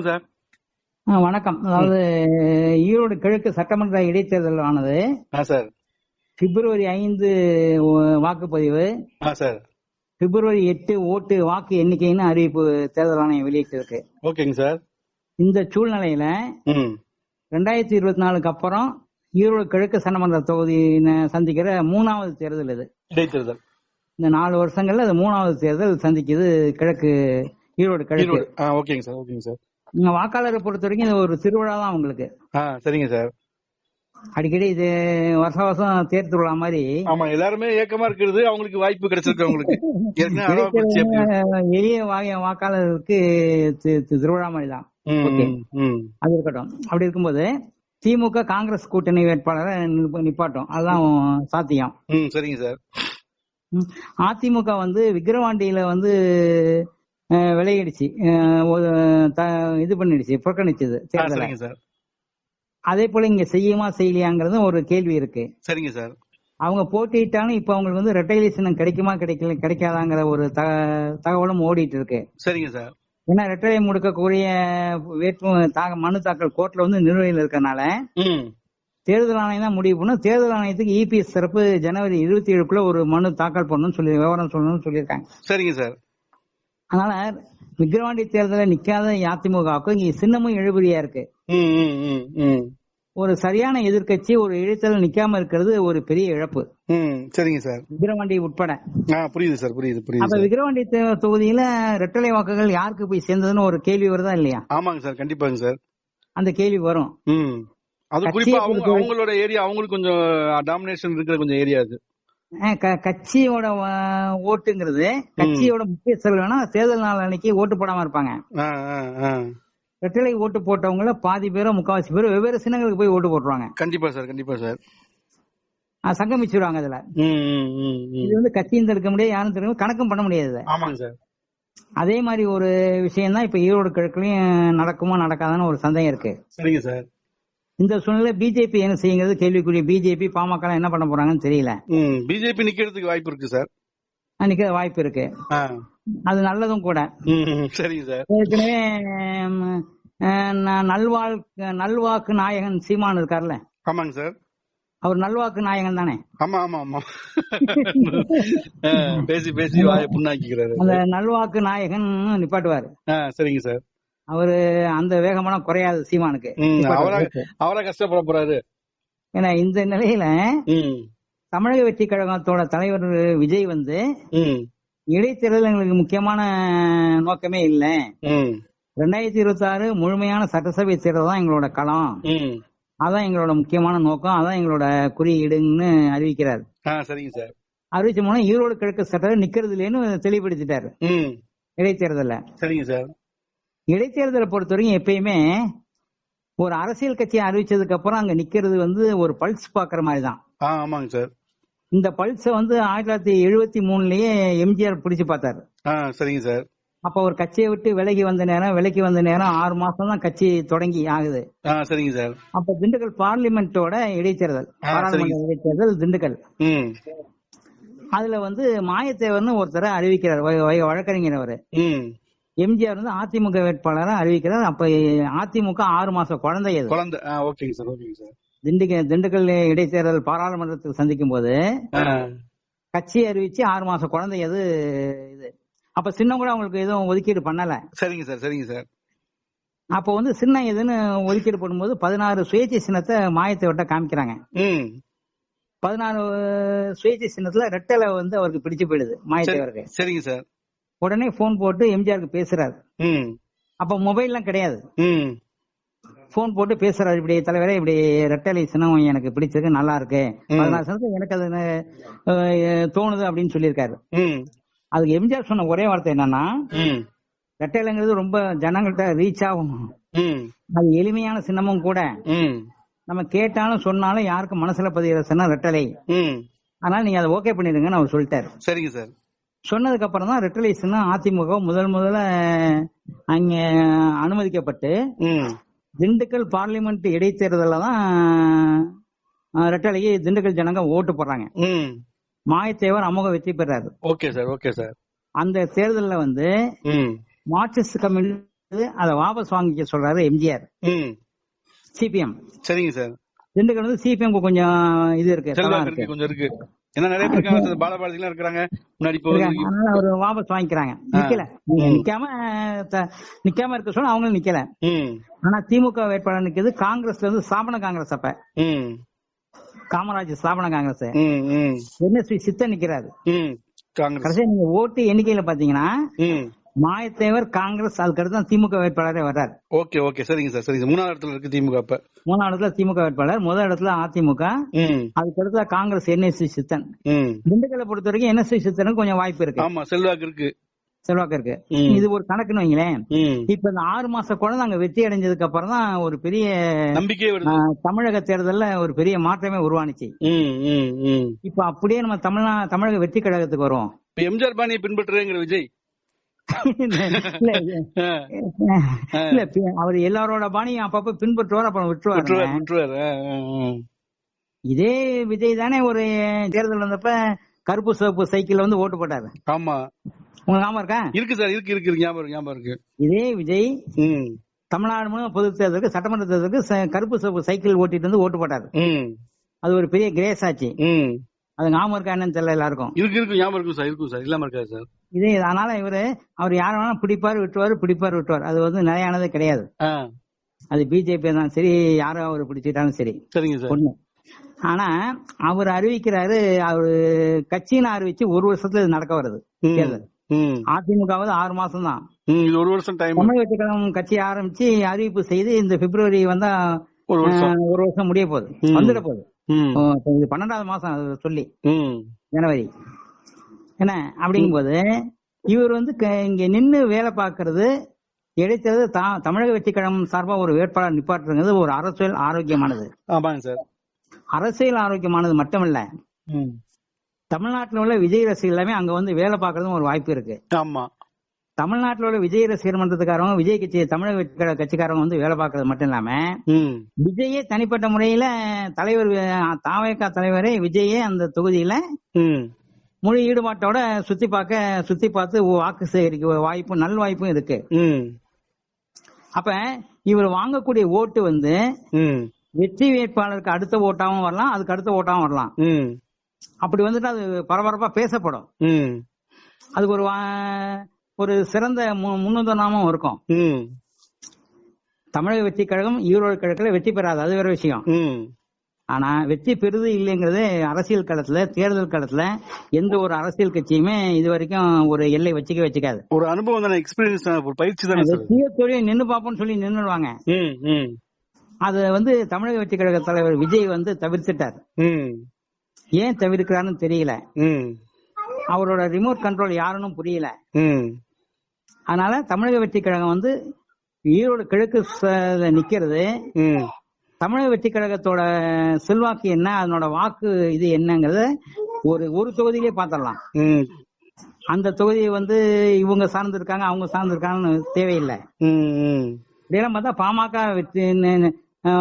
சொல்லுங்க சார். வணக்கம். அதாவது ஈரோடு கிழக்கு சட்டமன்ற இடைத்தேர்தல் ஆனது பிப்ரவரி ஐந்து வாக்குப்பதிவு பிப்ரவரி எட்டு ஓட்டு வாக்கு எண்ணிக்கைன்னு அறிவிப்பு தேர்தல் ஆணையம் வெளியிட்டிருக்கு. ஓகேங்க சார். இந்த சூழ்நிலையில ரெண்டாயிரத்தி இருபத்தி நாலுக்கு அப்புறம் ஈரோடு கிழக்கு சட்டமன்ற தொகுதி சந்திக்கிற மூணாவது தேர்தல் இது. இடைத்தேர்தல். இந்த நாலு வருஷங்கள்ல அது மூணாவது தேர்தல் சந்திக்குது கிழக்கு ஈரோடு கிழக்கு. ஓகேங்க சார். ஓகேங்க சார். வாக்காளரை பொறுத்த வரைக்கும் இது ஒரு திருவிழா தான் உங்களுக்கு ஆ சரிங்க சார். அடிக்கடி இது வருஷ வருஷம் தேர் திருவிழா மாதிரி. ஆமா எல்லாருமே ஏக்கமா இருக்கிறது. அவங்களுக்கு வாய்ப்பு கிடைச்சிருக்கு அவங்களுக்கு. எளிய வாக்காளருக்கு திருவிழா மாதிரி தான். அது இருக்கட்டும். அப்படி இருக்கும்போது திமுக காங்கிரஸ் கூட்டணி வேட்பாளரை நிப்ப- நிப்பாட்டும். அதுதான் சாத்தியம். சரிங்க சார். அதிமுக வந்து விக்கிரவாண்டியில வந்து த- இது பண்ணிடுச்சு புறக்கணிச்சது தேர்தலை. அதே போல இங்க செய்யுமா செய்யலையாங்கிறது ஒரு கேள்வி இருக்கு. சரிங்க சார். அவங்க போட்டியிட்டாலும் இப்ப அவங்களுக்கு வந்து ரெட்டைலேஷன் கிடைக்குமா கிடைக்கல கிடைக்காதாங்கிற ஒரு தகவலும் ஓடிட்டு இருக்கு. சரிங்க சார். ஏன்னா ரெட்டலை முடுக்கக்கூடிய வேட்பு மனு தாக்கல் கோர்ட்ல வந்து நிலுவையில் இருக்கறனால ம். தேர்தல் ஆணையம் தான் முடிவு பண்ணும் தேர்தல் ஆணையத்துக்கு இபிஎஸ் சிறப்பு ஜனவரி இருபத்தி ஏழுக்குள்ள ஒரு மனு தாக்கல் பண்ணணும்னு சொல்லி விவரம் சொல்லணும்னு சொல்லியிருக்காங்க. சரிங்க சார். அதனால விக்கிரவாண்டி தேர்தலில் நிக்காத அதிமுகவுக்கு இங்க சின்னமும் எழுபடியா இருக்கு. ஒரு சரியான எதிர்க்கட்சி ஒரு இடைத்தேர்தல் நிக்காம இருக்கிறது ஒரு பெரிய இழப்பு. சரிங்க சார். விக்கிரவாண்டி உட்பட. புரியுது சார் புரியுது புரியுது அப்ப விக்கிரவாண்டி தொகுதியில ரெட்டலை வாக்குகள் யாருக்கு போய் சேர்ந்ததுன்னு ஒரு கேள்வி வருதா இல்லையா? ஆமாங்க சார் கண்டிப்பாங்க சார். அந்த கேள்வி வரும். அது குறிப்பா அவங்களோட ஏரியா அவங்களுக்கு கொஞ்சம் டாமினேஷன் இருக்கிற கொஞ்சம் ஏரியா அது. கட்சியோட ஓட்டுங்கிறது கட்சியோட முக்கிய செலவுனா தேர்தல் நாள் அன்னைக்கு ஓட்டு போடாம இருப்பாங்க. ரெட்டலை ஓட்டு போட்டவங்கள பாதி பேரோ முக்காவாசி பேரோ வெவ்வேறு சின்னங்களுக்கு போய் ஓட்டு போட்டுருவாங்க. கண்டிப்பா சார் கண்டிப்பா சார். சங்கமிச்சிருவாங்க அதுல. இது வந்து கட்சியும் தடுக்க முடியாது யாரும் தடுக்க கணக்கும் பண்ண முடியாது இதை. ஆமாங்க சார். அதே மாதிரி ஒரு விஷயம் தான் இப்ப ஈரோடு கிழக்குலயும் நடக்குமா நடக்காதான்னு ஒரு சந்தேகம் இருக்கு. சரிங்க சார். இந்த சூழ்நிலை பிஜேபி என்ன செய்யுங்கிறது கேள்விக்குரிய. பிஜேபி பாமக என்ன பண்ண போறாங்கன்னு தெரியல. பிஜேபி நிக்கிறதுக்கு வாய்ப்பு இருக்கு சார். அன்னைக்கு வாய்ப்பு இருக்கு. அது நல்லதும் கூட. சரிங்க சார். ஏற்கனவே நல்வாழ் நல்வாக்கு நாயகன் சீமான் இருக்கார்ல. ஆமாங்க சார். அவர் நல்வாக்கு நாயகன் தானே? ஆமா ஆமா ஆமா. பேசி பேசி வாய புண்ணாக்கிக்கிறாரு. அந்த நல்வாக்கு நாயகன் நிப்பாட்டுவார். சரிங்க சார். அவரு அந்த வேகமெல்லாம் குறையாது சீமானுக்கு. அவரா கஷ்டப்பட போறாரு. ஏன்னா இந்த நிலையில தமிழக வெற்றி கழகத்தோட தலைவர் விஜய் வந்து இடைத்தேர்தல் எங்களுக்கு முக்கியமான நோக்கமே இல்ல. ரெண்டாயிரத்தி இருபத்தி ஆறு முழுமையான சட்டசபை தேர்தல் தான் எங்களோட களம். அதான் எங்களோட முக்கியமான நோக்கம். அதான் எங்களோட குறியீடுன்னு அறிவிக்கிறார். சரிங்க சார். அறிவிச்ச மூலம் ஈரோடு கிழக்கு சட்டத்தை நிக்கிறது இல்லைன்னு தெளிவுபடுத்திட்டாரு. ம். இடைத்தேர்தல்ல. சரிங்க சார். இடைத்தேர்தலை பொறுத்த வரைக்கும் எப்பயுமே ஒரு அரசியல் கட்சியை அறிவிச்சதுக்கு அப்புறம் அங்க நிக்கிறது வந்து ஒரு பல்ஸ் பாக்குற மாதிரி தான் ஆமாங்க சார். இந்த பல்ஸ வந்து ஆயிரத்தி தொள்ளாயிரத்தி எழுபத்தி மூணுலயே எம்ஜிஆர் பிடிச்சு பார்த்தாரு. சரிங்க சார். அப்ப ஒரு கட்சியை விட்டு விலகி வந்த நேரம் விலகி வந்த நேரம் ஆறு மாசம் தான் கட்சி தொடங்கி ஆகுது. சரிங்க சார். அப்ப திண்டுக்கல் பார்லிமெண்டோட இடைத்தேர்தல் பாராளுமன்ற. இடைத்தேர்தல் திண்டுக்கல். அதுல வந்து மாயத்தேவர்னு ஒருத்தரை அறிவிக்கிறார் வழக்கறிஞர் அவரு. எம்ஜிஆர் வந்து அதிமுக வேட்பாளரை அறிவிக்கிறார். அப்ப அதிமுக ஆறு மாசம் குழந்தை அது. குழந்தை ஓகேங்க சார் ஓகேங்க சார். திண்டுக்கல் திண்டுக்கல் இடைத்தேர்தல் பாராளுமன்றத்துக்கு சந்திக்கும் போது கட்சி அறிவிச்சு ஆறு மாசம் குழந்தை அது இது. அப்ப சின்னம் கூட அவங்களுக்கு எதுவும் ஒதுக்கீடு பண்ணல. சரிங்க சார் சரிங்க சார். அப்ப வந்து சின்னம் எதுன்னு ஒதுக்கீடு பண்ணும்போது பதினாறு சுயேட்சை சின்னத்தை மாயத்தேவர்கிட்ட காமிக்கிறாங்க. ம். பதினாறு சுயேட்சை சின்னத்துல ரெட்டலை வந்து அவருக்கு பிடிச்சு போயிடுது மாயத்தேவருக்கு சரிங்க சார். உடனே போன் போட்டு எம்ஜிஆருக்கு பேசுறாரு. அப்ப மொபைல்லாம் கிடையாது. ம். போன் போட்டு பேசுறாரு. இப்படி தலைவரே இப்படி ரெட்டலை சின்னம் எனக்கு பிடிச்சிருக்கு நல்லா இருக்கு. பதினாறு சின்னத்துல எனக்கு அது தோணுது அப்படின்னு சொல்லியிருக்காரு. அதுக்கு எம்ஜிஆர் சொன்ன ஒரே வார்த்தை என்னன்னா ரெட்டைலைங்கிறது ரொம்ப ஜனங்கள்ட்ட ரீச் ஆகும். ம். அது எளிமையான சின்னமும் கூட. ம். நம்ம கேட்டாலும் சொன்னாலும் யாருக்கும் மனசுல பதிகிற சின்னம் ரெட்டலை. அதனால நீங்க அதை ஓகே பண்ணிடுங்கன்னு அவர் சொல்லிட்டாரு. சரிங்க சார். சொன்னதுக்கு அப்புறம் தான் ரெட்டலை சின்னம் அதிமுக முதல் முதல்ல அங்க அனுமதிக்கப்பட்டு திண்டுக்கல் பார்லிமெண்ட் இடைத்தேர்தல தான் ரெட்டலைக்கு திண்டுக்கல் ஜனங்க ஓட்டு போடுறாங்க. மாயத்தேவர் அமோக வெற்றி பெறாரு. Okay sir okay sir. அந்த தேர்தல்ல வந்து மார்க்சிஸ்ட் கம்யூனிஸ்ட் அதை வாபஸ் வாங்கிக்க சொல்றாரு எம்ஜிஆர். சிபிஎம். சரிங்க சார். திண்டுக்கல் வந்து சிபிஎம் கொஞ்சம் இது இருக்கு கொஞ்சம் இருக்கு. ஏன்னா நிறைய பேர் இருக்காங்க சார் பாலபாரதிலாம் இருக்கிறாங்க. முன்னாடி வாபஸ் வாங்கிக்கிறாங்க. நிக்கல. நிக்காம நிக்காம இருக்க சொல்ல அவங்களும் நிக்கல. ஆனா திமுக வேட்பாளர் நிக்குது காங்கிரஸ்ல இருந்து ஸ்தாபன காங்கிரஸ் அப்ப. காமராஜ் ஸ்தாபன காங்கிரஸ். என்எஸ்வி சித்தன் நிக்கிறாரு. கடைசியா நீங்க ஓட்டு எண்ணிக்கையில பாத்தீங்கன்னா மாயத்தேவர் காங்கிரஸ் அதுக்கடுத்து தான் திமுக வேட்பாளரே வர்றாரு. Okay okay. சரிங்க சார் சரிங்க சார். மூணாவது இடத்துல இருக்கு திமுக அப்ப. மூணாவது இடத்துல திமுக வேட்பாளர் முதல் இடத்துல அதிமுக அதுக்கடுத்து காங்கிரஸ் என்எஸ்வி சித்தன். திண்டுக்கல்லை பொறுத்த வரைக்கும் என்எஸ்வி சித்தனுக்கு கொஞ்சம் வாய்ப்பு இருக்கு. ஆமா செல்வாக்கு இருக்கு. செல்வாக்கு இருக்கு. இது ஒரு கணக்குன்னு வைங்களேன். இப்ப இந்த ஆறு மாச குழந்தை அங்க வெற்றி அடைஞ்சதுக்கு அப்புறம் தான் ஒரு பெரிய ஆஹ், தமிழக தேர்தல்ல ஒரு பெரிய மாற்றமே உருவானுச்சு. இப்ப அப்படியே நம்ம தமிழ்நா தமிழக வெற்றி கழகத்துக்கு இப்ப எம்ஜிஆர் பாணியை பின்பற்றுறேங்கிற விஜய் இல்ல, அவர் எல்லாரோட பாணியும் அப்பப்ப பின்பற்றுவார் அப்புறம் விட்டுருவார் விட்டுருவார் இதே விஜய் தானே ஒரு தேர்தல் வந்தப்ப கருப்பு சிவப்பு சைக்கிள்ல வந்து ஓட்டு போட்டாரு ஆமா உங்களுக்கு ஞாபகம் இருக்கா இருக்கு சார் இருக்கு இருக்கு ஞாபகம் ஞாபகம் இருக்கு இதே விஜய் தமிழ்நாடு முழுவதும் பொது தேர்தலுக்கு சட்டமன்ற தேர்தலுக்கு கருப்பு சிவப்பு சைக்கிள் ஓட்டிட்டு வந்து ஓட்டு போட்டாரு அது ஒரு பெரிய கிரேஸ் ஆச்சு அது ஞாபகம் இருக்கா என்னன்னு தெரியல எல்லாருக்கும் இருக்கு இருக்கு ஞாபகம் இருக்கும் சார் இருக்கும் சார் இல்லாம இருக்காது சார் இதே அதனால இவரு அவர் யார வேணா பிடிப்பாரு விட்டுவாரு பிடிப்பாரு விட்டுவார் அது வந்து நிலையானது கிடையாது. அது பிஜேபி தான். சரி யாரோ அவர் பிடிச்சிட்டாலும் சரி. ஒண்ணு. ஆனா அவர் அறிவிக்கிறாரு அவரு கட்சின்னு அறிவிச்சு ஒரு வருஷத்துல இது நடக்க வருது தேர்தல் அதிமுகவது ஆறு மாசம் தான். ஒரு வருஷம் டைம் தமிழக கழகம் கட்சி ஆரம்பிச்சு அறிவிப்பு செய்து இந்த பிப்ரவரி வந்தா ஒரு வருஷம். ஆஹ், ஒரு வருஷம் முடிய போகுது. வந்துட போகுது. பன்னெண்டாவது மாசம் அது சொல்லி. ஜனவரி. என்ன? அப்படிங்கும்போது இவர் வந்து இங்க நின்னு வேலை பார்க்கறது இடைத்தது தமிழக வெற்றி கழகம் சார்பா ஒரு வேட்பாளர் நிப்பாட்டுறது ஒரு அரசியல் ஆரோக்கியமானது. ஆமாங்க சார். அரசியல் ஆரோக்கியமானது மட்டுமல்ல தமிழ்நாட்டில் உள்ள விஜய் ரசிகர் எல்லாமே அங்க வந்து வேலை பார்க்கறதும் ஒரு வாய்ப்பு இருக்கு. ஆமா. தமிழ்நாட்டில் உள்ள விஜய் ரசிகர் மன்றத்துக்காரங்க விஜய் கட்சி தமிழக வெற்றி கழக கட்சிக்காரங்க வந்து வேலை பார்க்கறது மட்டும் இல்லாம விஜயே தனிப்பட்ட முறையில தலைவர் தாவேக்கா தலைவரே விஜயே அந்த தொகுதியில முழு ஈடுபாட்டோட சுத்தி பார்க்க சுத்தி பார்த்து வாக்கு சேகரிக்க வாய்ப்பும் நல் வாய்ப்பும் இருக்கு. அப்ப இவர் வாங்கக்கூடிய ஓட்டு வந்து வெற்றி வேட்பாளருக்கு அடுத்த ஓட்டாவும் வரலாம் அதுக்கு அடுத்த ஓட்டாவும் வரலாம். அப்படி வந்துட்டு அது பரபரப்பா பேசப்படும். அதுக்கு ஒரு ஒரு சிறந்த முன்னுதாரணமும் இருக்கும். தமிழக வெற்றி கழகம் ஈரோடு கிழக்குல வெற்றி பெறாது அது வேற விஷயம். ஆனா வெற்றி பெறுது இல்லைங்கிறது அரசியல் களத்துல தேர்தல் களத்துல எந்த ஒரு அரசியல் கட்சியுமே இது வரைக்கும் ஒரு எல்லை வச்சுக்க வச்சுக்காது. ஒரு அனுபவம் தானே எக்ஸ்பீரியன்ஸ் ஒரு பயிற்சி தானே சார்? வெற்றிய தொழில் நின்னு பார்ப்போம்னு சொல்லி ம் அது வந்து தமிழக வெற்றி கழக தலைவர் விஜய் வந்து தவிர்த்துட்டார். ம். ஏன் தவிர்க்கிறாருன்னு தெரியல. அவரோட ரிமோட் கண்ட்ரோல் யாருன்னு புரியல. ம். அதனால தமிழக வெற்றி கழகம் வந்து ஈரோடு கிழக்கு நிக்கிறது. ம். தமிழக வெற்றி கழகத்தோட செல்வாக்கு என்ன? அதனோட வாக்கு இது என்னங்கறத ஒரு ஒரு தொகுதியிலே பாத்திரலாம் அந்த தொகுதியை வந்து இவங்க சார்ந்து இருக்காங்க அவங்க சார்ந்து இருக்காங்கன்னு தேவையில்லை இதெல்லாம் பார்த்தா பாமக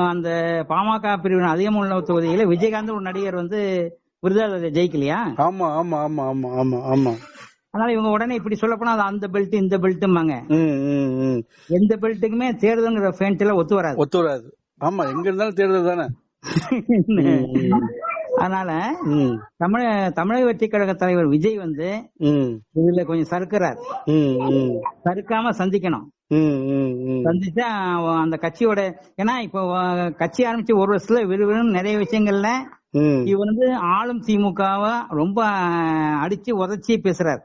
அந்த பாமக பிரிவின் அதிகம் உள்ள தொகுதியில விஜயகாந்த் ஒரு நடிகர் வந்து விருதாளர் ஜெயிக்கலையா? ஆமா ஆமா ஆமா ஆமா ஆமா ஆமா. அதனால இவங்க உடனே இப்படி சொல்ல போனா அந்த பெல்ட் இந்த ம் எந்த பெல்ட்டுக்குமே தேர்தல்ங்கிற ஃபேண்ட்ல ஒத்து வராது. ஒத்து வராது. ஆமா எங்க இருந்தாலும் தேர்தல் தானே? அதனால தமிழ தமிழக வெற்றி கழக தலைவர் விஜய் வந்து இதுல கொஞ்சம் சறுக்கிறார். சறுக்காம சந்திக்கணும். சந்திச்சா அந்த கட்சியோட ஏன்னா இப்போ கட்சி ஆரம்பிச்சு ஒரு வருஷத்துல விறுவிறுன்னு நிறைய விஷயங்கள்ல இவர் வந்து ஆளும் திமுகவை ரொம்ப அடிச்சு உதச்சி பேசுறாரு.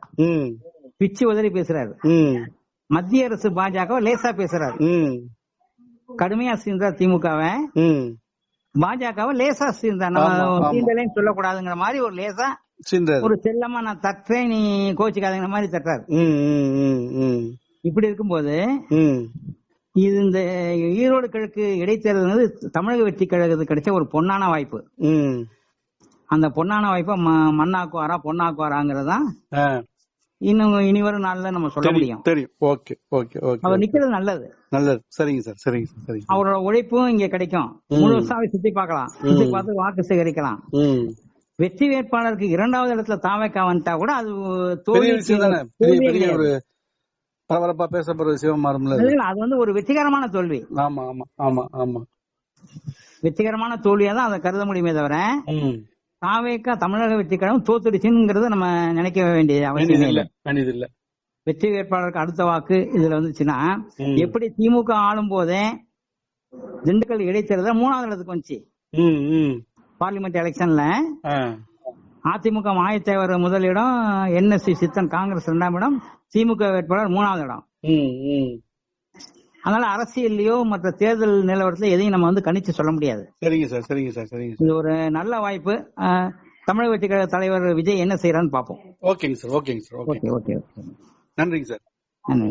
பிச்சு உதறி பேசுறாரு. மத்திய அரசு பாஜக லேசா பேசுறாரு. கடுமையா சீர்ந்தார் திமுகவை. பாஜகவை லேசா ஆமா. நம்ம சீண்டலைன்னு சொல்லக்கூடாதுங்கிற மாதிரி ஒரு லேசா ஒரு செல்லமா நான் தட்டுறேன் நீ கோச்சிக்காதங்கிற மாதிரி தட்டுறாரு. இப்படி இருக்கும்போது இது இந்த ஈரோடு கிழக்கு இடைத்தேர்தல் தமிழக வெற்றி கழகத்துக்கு கிடைச்ச ஒரு பொன்னான வாய்ப்பு. அந்த பொன்னான வாய்ப்பை மண்ணாக்குவாரா பொண்ணாக்குவாராங்கிறது தான் ஆ. இன்னும் இனி வரும் நாள்ல நம்ம சொல்ல முடியும். தெரியும். ஓகே ஓகே ஓகே அவர் நிக்கிறது நல்லது. நல்லது. சரிங்க சார் சரிங்க சார் சரிங்க சார். அவரோட உழைப்பும் இங்க கிடைக்கும். முழுசாவே சுத்தி பார்க்கலாம். சுத்தி பார்த்து வாக்கு சேகரிக்கலாம். வெற்றி வேட்பாளருக்கு இரண்டாவது இடத்துல தாவேக்கா வந்துட்டா கூட அது கிடையாது. ஒரு பரபரப்பா பேசப்படுற விஷயமா மாறும்ல அது? வந்து ஒரு வெற்றிகரமான தோல்வி. ஆமா ஆமா ஆமா ஆமா. வெற்றிகரமான தோல்வியா தான் அதை கருத முடியுமே தவிர தாவேக்கா தமிழக வெற்றி கழகம் தோத்துடுச்சுங்கிறத நம்ம நினைக்க வேண்டிய அவசியமே இல்லை. இல்ல வெற்றி வேட்பாளருக்கு அடுத்த வாக்கு இதுல வந்துச்சுன்னா. எப்படி திமுக ஆளும் போதே திண்டுக்கல் இடைத்தேர்தல் மூணாவது இடத்துக்கு வந்துச்சு. பார்லிமெண்ட் எலெக்ஷன்ல. அதிமுக மாயத்தேவர் முதலிடம் என்எஸ்சி சித்தன் காங்கிரஸ் இரண்டாம் இடம் திமுக வேட்பாளர் மூணாவது இடம். அதனால அரசியல்லையோ மற்ற தேர்தல் நிலவரத்துல எதையும் நம்ம வந்து கணிச்சு சொல்ல முடியாது. சரிங்க சார் சரிங்க சார் சரிங்க சார். இது ஒரு நல்ல வாய்ப்பு. தமிழக வெற்றி கழக தலைவர் விஜய் என்ன செய்யறான்னு பார்ப்போம். ஓகேங்க சார் ஓகேங்க சார் ஓகே. ஓகே நன்றிங்க சார். நன்றி